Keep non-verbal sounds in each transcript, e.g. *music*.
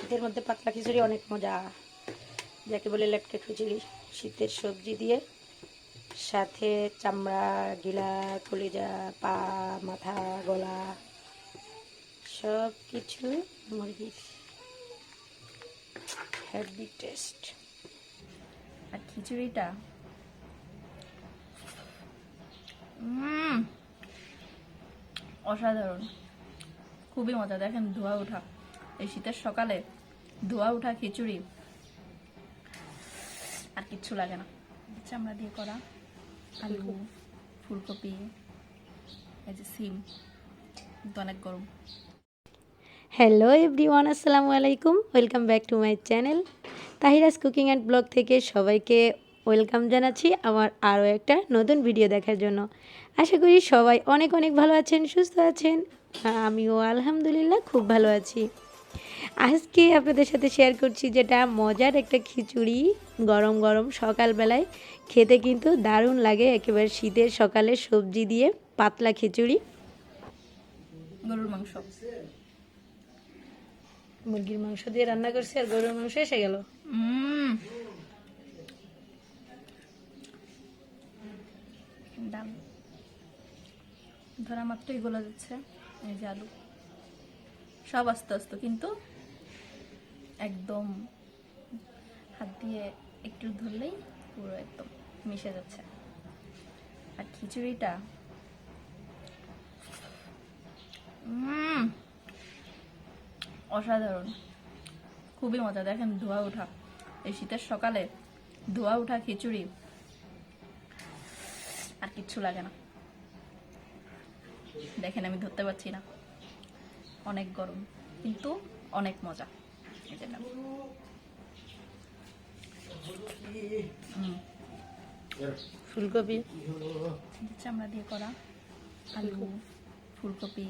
শীতের মধ্যে পাতলা খিচুড়ি অনেক মজা। যাকে বলে লেটকে খিচুড়ি। শীতের সবজি দিয়ে সাথে চামড়া গিলা কলিজা, পা, মাথা, গলা সব কিছু মুরগির হেভি টেস্ট আর খিচুড়িটা? অসাধারণ। খুবই মজা। দেখেন ধোয়া ওঠা। এই শীতের সকালে ধোয়া ওঠা খিচুড়ি আর কিচ্ছু লাগে না। চামড়া দিয়ে করা আলু, ফুলকপি, এই যে সিম অনেক গরম। হ্যালো এভরিওয়ান আসসালামু আলাইকুম। Welcome back to my channel Tahira's cooking and blog থেকে সবাইকে ওয়েলকাম জানাচ্ছি আমার আরও একটা নতুন ভিডিও দেখার জন্য। আশা করি সবাই অনেক অনেক ভালো আছেন, সুস্থ আছেন। আমিও আলহামদুলিল্লাহ খুব ভালো আছি। আজকে আপনাদের সাথে শেয়ার করছি যেটা মজার একটা খিচুড়ি গরম গরম সকালবেলায়। খেতে কিন্তু দারুণ লাগে একেবারে শীতের সকালে সবজি দিয়ে পাতলা খিচুড়ি। গরুর মাংস। মুরগির মাংস দিয়ে রান্না করছি আর গরুর মাংস এসে গেল। ধরা মাত্রই গোলা যাচ্ছে এই যে আলু। সব আস্তে আস্তে, কিন্তু একদম হাত দিয়ে একটু ধরলেই পুরো একদম মিশে যাচ্ছে। আর খিচুড়িটা অসাধারণ। খুবই মজা। দেখেন ধোয়া ওঠা। এই শীতের সকালে ধোয়া ওঠা খিচুড়ি আর কিচ্ছু লাগে না। দেখেন আমি ধরতে পারছি না। অনেক গরম কিন্তু অনেক মজা এই ফুলকপি। চামড়া দিয়ে করা আলু ফুলকপি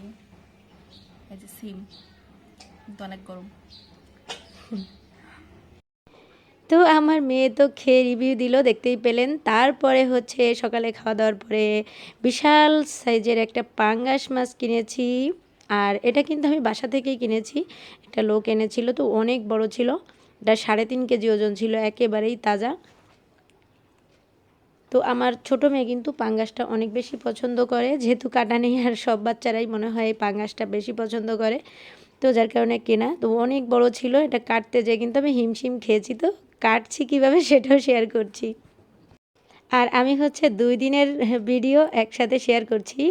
এই যে সিম কিন্তু অনেক গরম। তো আমার মেয়ে তো খেয়ে রিভিউ দিল দেখতেই পেলেন। তারপরে হচ্ছে সকালে খাওয়া দাওয়ার পরে বিশাল সাইজের একটা পাঙ্গাস মাছ কিনেছি। আর এটা কিন্তু আমি বাসা থেকেই কিনেছি। একটা লোক এনেছিল তো, অনেক বড় ছিল। এটা সাড়ে তিন কেজি ওজন ছিল, একেবারেই তাজা। তো আমার ছোট মেয়ে কিন্তু পাঙ্গাসটা অনেক বেশি পছন্দ করে। যেহেতু কাটা নেই আর সব বাচ্চারাই মনে হয় এই পাঙ্গাসটা বেশি পছন্দ করে। তো যার কারণে কেনা। তো অনেক বড় ছিল, এটা কাটতে যেয়ে কিন্তু আমি হিমশিম খেয়েছি তো। কাটছি কীভাবে সেটাও শেয়ার করছি। আর আমি হচ্ছে দুই দিনের ভিডিও একসাথে শেয়ার করছি।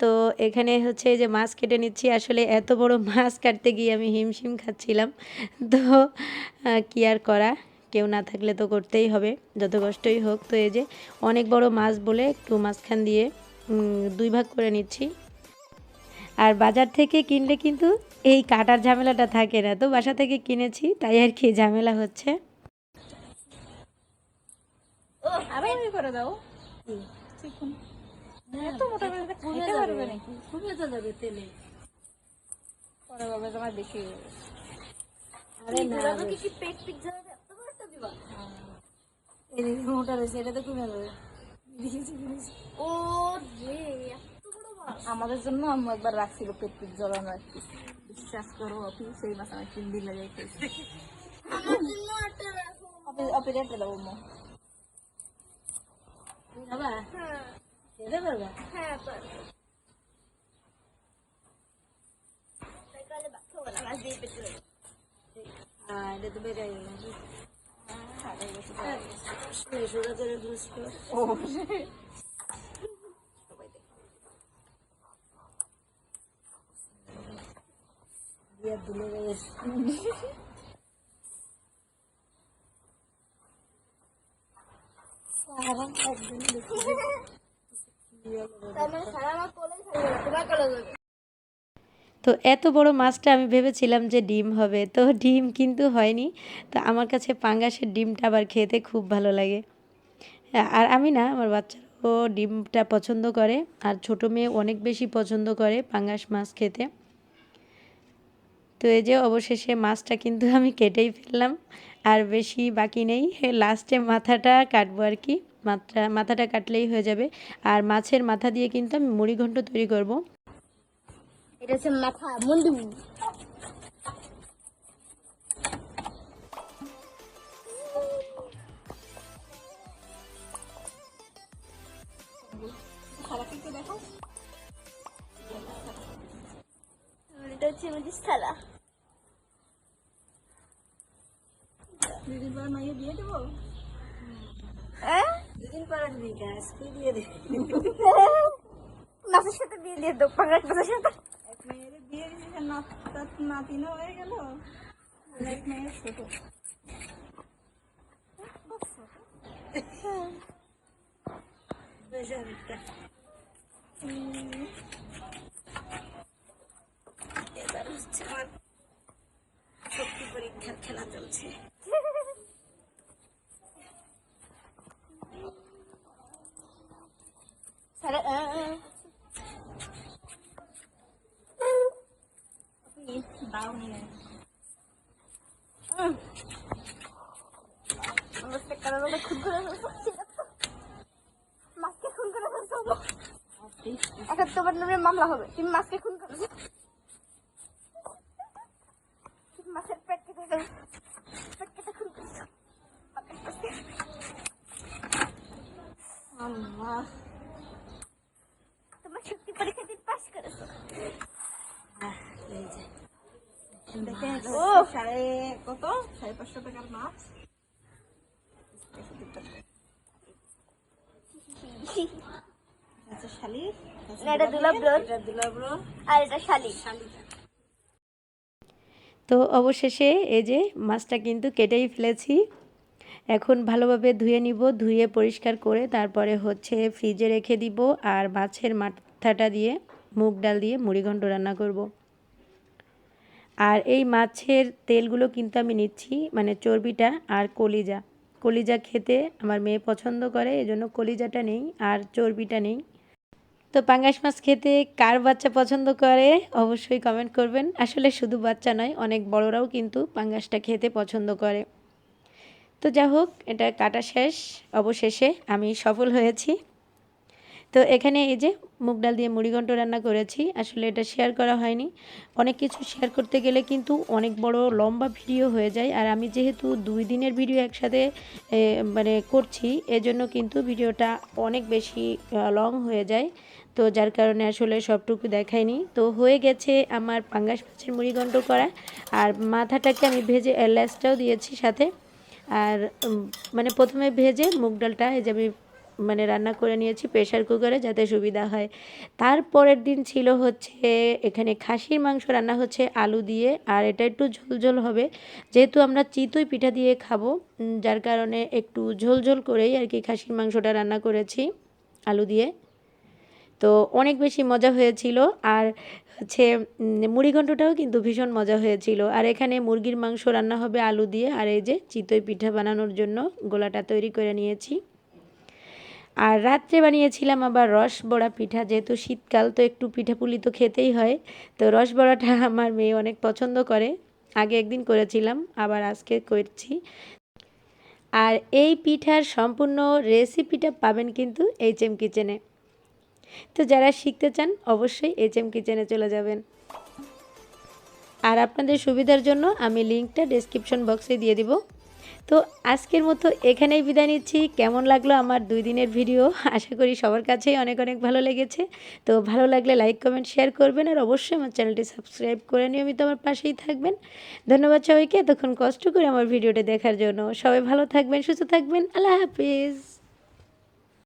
তো এখানে হচ্ছে যে মাছ কেটে নিচ্ছি। আসলে এত বড় *laughs* মাছ কাটতে গিয়ে আমি হিমশিম খাচ্ছিলাম। তো কি আর করা? কেউ না থাকলে তো করতেই হবে, যত কষ্টই হোক। তো এই যে অনেক বড় মাছ বলে একটু মাঝখান দিয়ে দুই ভাগ করে নিচ্ছি। আর বাজার থেকে কিনলে কিন্তু এই কাটার ঝামেলাটা থাকে না। তো বাসা থেকে কিনেছি, তাই আর কি ঝামেলা হচ্ছে। আরও করে দাও। এত মোটা করে খেতে পারবে নাকি? খুবই তো যাবে তেলে। পরে বাবা তোমার বেশি হয়ে গেছে। আরে না কি পেট পিজ্জা এত বড় একটা দিবা। এদিকে মোটা রয়েছে এটা তো কমে যাবে। ও রে এত বড় মাছ। আমাদের জন্য আম্মু একবার রাখছিল পেট পিজ্জা বানানো আর কি। বিশ্বাস করো অফি সেই মাছ আমি তিন দিন লাগে আম্মু। বাবা। খেতে পারবা হ্যাঁ হ্যাঁ এটা তো বেড়ে গেল সোজা করে বুঝতো ও দিয়ে দুলে গেছে তো এত বড় মাছটা আমি ভেবেছিলাম যে ডিম হবে, তো ডিম কিন্তু হয়নি। তো আমার কাছে পাঙ্গাসের ডিমটা আবার খেতে খুব ভালো লাগে। আর আমি না, আমার বাচ্চারাও ডিমটা পছন্দ করে, আর ছোটো মেয়ে অনেক বেশি পছন্দ করে পাঙ্গাস মাছ খেতে। তো এই যে অবশেষে মাছটা কিন্তু আমি কেটেই ফেললাম, আর বেশি বাকি নেই। লাস্টে মাথাটা কাটবো আর কি। মাত্রা মাথাটা কাটলেই হয়ে যাবে। আর মাছের মাথা দিয়ে কিন্তু আমি মুড়িঘণ্ট তৈরি করব। এটা হচ্ছে মাথা মুন্ডু দেখো থালা দিদির বার মাইয়ে দিয়ে দেবো? দুদিন পরে দিবি গ্যাস কি দিয়ে দে মাছের সাথে বিয়ে দিয়ে দেবো পাঙ্গাস মাছের সাথে? এক মেয়ের বিয়ে দিয়েছে নাত নাতিনও হয়ে গেল। এক মেয়ের ছোট। এবার হচ্ছে আমার শক্তি পরীক্ষার খেলা চলছে সারা দাও নিয়ে মাছটা কারোর ওটা খুন করে ফেলছো ঠিক আছে মাছকে খুন করে এখন তোমার নামে মামলা হবে তুমি মাছকে খুন করেছ মাছের পেট কেটে পেট খুন করেছ তোমার শক্তি পরীক্ষা দিয়ে পাস করেছ দেখে তো অবশেষে এই যে মাছটা কিন্তু কেটেই ফেলেছি। এখন ভালোভাবে ধুয়ে নিব, ধুয়ে পরিষ্কার করে তারপরে হচ্ছে ফ্রিজে রেখে দিব আর মাছের মাথাটা দিয়ে, মুগ ডাল দিয়ে মুড়িঘণ্ট রান্না করব। আর এই মাছের তেলগুলো কিন্তু আমি নিচ্ছি মানে চর্বিটা আর কলিজা। কলিজা খেতে আমার মেয়ে পছন্দ করে, এজন্য কলিজাটা নেই আর চর্বিটা নেই। তো পাঙ্গাস মাছ খেতে কার বাচ্চা পছন্দ করে, অবশ্যই কমেন্ট করবেন। আসলে শুধু বাচ্চা নয়, অনেক বড়রাও কিন্তু পাঙ্গাসটা খেতে পছন্দ করে। তো যা হোক, এটা কাটা শেষ, অবশেষে আমি সফল হয়েছি। তো এখানে এই যে মুগ ডাল দিয়ে মুড়িঘণ্ট রান্না করেছি, আসলে এটা শেয়ার করা হয়নি। অনেক কিছু শেয়ার করতে গেলে কিন্তু অনেক বড় লম্বা ভিডিও হয়ে যায়। আর আমি যেহেতু দুই দিনের ভিডিও একসাথে মানে করছি, এজন্য কিন্তু ভিডিওটা অনেক বেশি লং হয়ে যায়। তো যার কারণে আসলে সবটুকু দেখায়নি তো হয়ে গেছে আমার পাঙ্গাস মাছের মুড়িঘণ্ট করা। আর মাথাটাকে আমি ভেজে লেসটাও দিয়েছি সাথে। আর মানে প্রথমে ভেজে মুগ ডালটা, এই যে আমি মানে রান্না করে নিয়েছি প্রেশার কুকারে যাতে সুবিধা হয়। তারপরের দিন ছিল হচ্ছে, এখানে খাসির মাংস রান্না হচ্ছে আলু দিয়ে, আর এটা একটু ঝোল ঝোল হবে। যেহেতু আমরা চিতই পিঠা দিয়ে খাব যার কারণে একটু ঝোল ঝোল করেই আর কি খাসির মাংসটা রান্না করেছি আলু দিয়ে। তো অনেক বেশি মজা হয়েছিল, আর হচ্ছে মুড়িঘণ্টটাও কিন্তু ভীষণ মজা হয়েছিল। আর এখানে মুরগির মাংস রান্না হবে আলু দিয়ে, আর এই যে চিতই পিঠা বানানোর জন্য গোলাটা তৈরি করে নিয়েছি। আর রাত্রে বানিয়েছিলাম আবার রস বড়া পিঠা, যেহেতু শীতকাল তো একটু পিঠাপুলি তো খেতেই হয়, তো রস বড়াটা আমার মেয়ে অনেক পছন্দ করে। আগে একদিন করেছিলাম, আবার আজকে করছি। আর এই পিঠার সম্পূর্ণ রেসিপিটা পাবেন কিন্তু এইচ এম কিচেনে তো যারা শিখতে চান, অবশ্যই এইচ এম কিচেনে চলে যাবেন। আর আপনাদের সুবিধার জন্য আমি লিঙ্কটা ডেসক্রিপশন বক্সে দিয়ে দিব। তো আজকের মতো এখানেই বিদায় নিচ্ছি। কেমন লাগল আমার দুই দিনের ভিডিও? আশা করি সবার কাছেই অনেক অনেক ভালো লেগেছে। তো ভালো লাগলে লাইক, কমেন্ট, শেয়ার করবেন আর অবশ্যই আমার চ্যানেলটি সাবস্ক্রাইব করে নিয়মিত আমার পাশেই থাকবেন। ধন্যবাদ সবাইকে। এতক্ষণ কষ্ট করে আমার ভিডিওটা দেখার জন্য সবাই ভালো থাকবেন, সুস্থ থাকবেন। আল্লাহ হাফিজ।